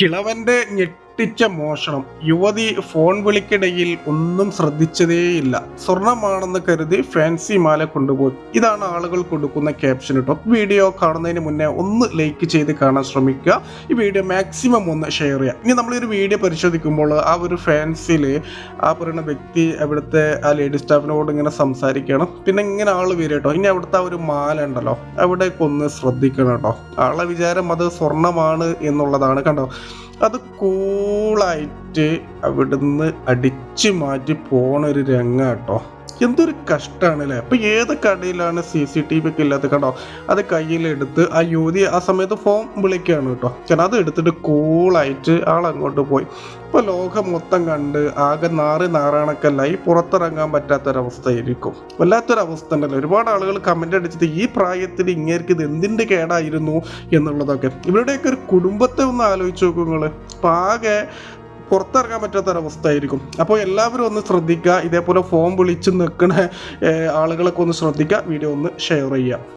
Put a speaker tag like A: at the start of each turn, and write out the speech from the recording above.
A: കിളവന്റെ ഞെട്ടിച്ച മോഷണം. യുവതി ഫോൺ വിളിക്കിടയിൽ ഒന്നും ശ്രദ്ധിച്ചതേയില്ല. സ്വർണമാണെന്ന് കരുതി ഫാൻസി മാല കൊണ്ടുപോയി. ഇതാണ് ആളുകൾ കൊടുക്കുന്ന ക്യാപ്ഷൻ കേട്ടോ. വീഡിയോ കാണുന്നതിന് മുന്നേ ഒന്ന് ലൈക്ക് ചെയ്ത് കാണാൻ ശ്രമിക്കുക. ഈ വീഡിയോ മാക്സിമം ഒന്ന് ഷെയർ ചെയ്യുക. ഇനി ഒരു വീഡിയോ പരിശോധിക്കുമ്പോൾ ആ ഒരു ഫാൻസിൽ ആ പറയുന്ന വ്യക്തി അവിടുത്തെ ആ ലേഡി സ്റ്റാഫിനോട് ഇങ്ങനെ സംസാരിക്കണം പിന്നെ ഇങ്ങനെ ആൾ വരും കേട്ടോ. ഇനി അവിടുത്തെ ആ ഒരു മാല ഉണ്ടല്ലോ അവിടേക്കൊന്ന് ശ്രദ്ധിക്കണം കേട്ടോ. ആളെ വിചാരം അത് സ്വർണമാണ് എന്നുള്ളതാണ് കണ്ടോ. അത് കൂളായിട്ട് അവിടുന്ന് അടിച്ചു മാറ്റി പോണ ഒരു രംഗാട്ടോ എന്തൊരു കഷ്ടമാണ് അല്ലേ അപ്പം ഏത് കടയിലാണ് സി സി ടി വി ഒക്കെ ഇല്ലാത്ത കണ്ടോ അത് കയ്യിലെടുത്ത് ആ യുവതി ആ സമയത്ത് ഫോം വിളിക്കുകയാണ് കേട്ടോ. കാരണം അത് എടുത്തിട്ട് കൂളായിട്ട് ആൾ അങ്ങോട്ട് പോയി. ഇപ്പോൾ ലോകം മൊത്തം കണ്ട് ആകെ നാറി നാറാണക്കല്ലായി പുറത്തിറങ്ങാൻ പറ്റാത്തൊരവസ്ഥയായിരിക്കും വല്ലാത്തൊരവസ്ഥ ഉണ്ടല്ലോ. ഒരുപാട് ആളുകൾ കമന്റ് അടിച്ചിട്ട് ഈ പ്രായത്തിൽ ഇങ്ങേർക്ക് ഇത് എന്തിന്റെ കേടായിരുന്നു എന്നുള്ളതൊക്കെ. ഇവരുടെയൊക്കെ ഒരു കുടുംബത്തെ ഒന്ന് ആലോചിച്ച് നോക്കുങ്ങൾ നിങ്ങൾ അപ്പൊ ആകെ പുറത്തിറങ്ങാൻ പറ്റാത്ത ഒരവസ്ഥയായിരിക്കും അപ്പോൾ എല്ലാവരും ഒന്ന് ശ്രദ്ധിക്കുക ഇതേപോലെ ഫോൺ വിളിച്ച് നിൽക്കുന്ന ആളുകളൊക്കെ ഒന്ന് ശ്രദ്ധിക്കുക വീഡിയോ ഒന്ന് ഷെയർ ചെയ്യുക.